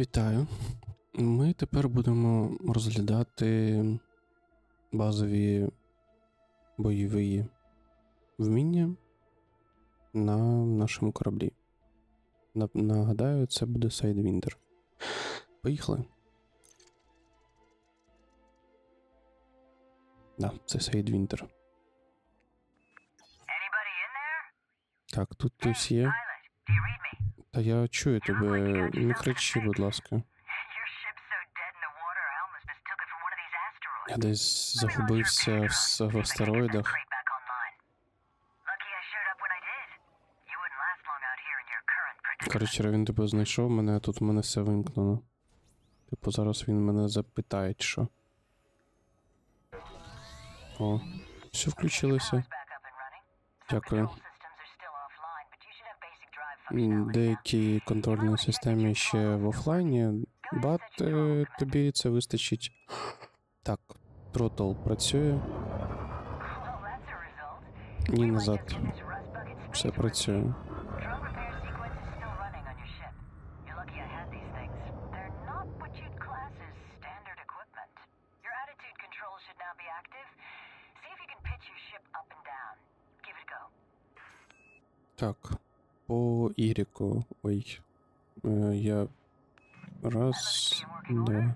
Вітаю. Ми тепер будемо розглядати базові бойові вміння на нашому кораблі. Нагадаю, це буде Sidewinder. Поїхали. Да, це. Anybody? Так, тут хтось є. Та я чую тебе. Не кричи, будь ласка. Я десь загубився в астероїдах. Коротше, він тебе знайшов мене, а тут в мене все вимкнено. Типу, зараз він мене запитає, що. О, все включилося. Дякую. Деякі контрольні системи ще в офлайні, бат е, тобі це вистачить. Так, тротл працює. Ні назад. Все працює. Так, по Іріку. Ой. Е, я. Раз, два.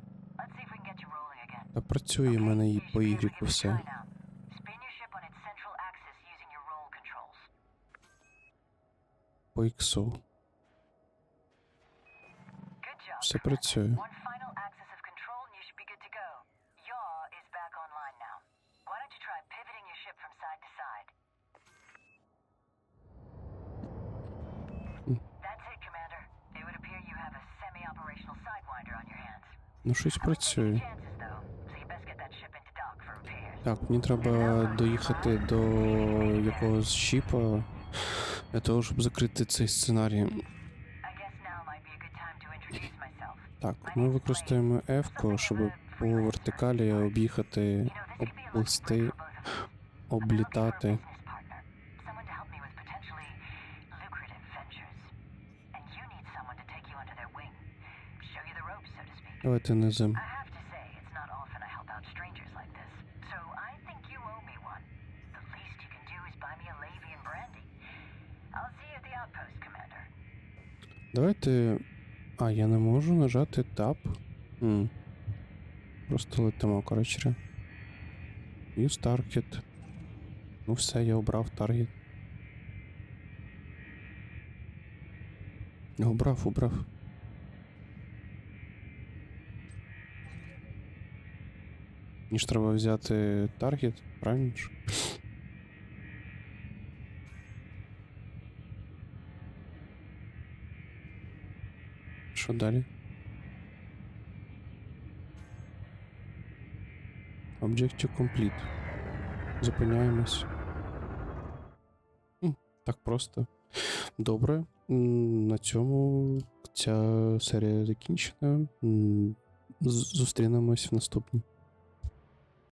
Та працює в мене і по a все. По іксу. Все працює. Dock for repairs. Так, мені треба доїхати до якогось щіпа для того, щоб закрити цей сценарій. Так, ми використаємо F, щоб по вертикалі об'їхати, You know, the outpost, Commander. Давайте. А, я не можу нажати Tab. М. Просто летимо, коротше. Use target. Ну все, я обрав таргет. Обрав, обрав. Мені ж треба взяти таргет, правильно? Що далі? Objective complete. Зупиняємось. Так просто. Добре. На цьому ця серія закінчена. Зустрінемось в наступній.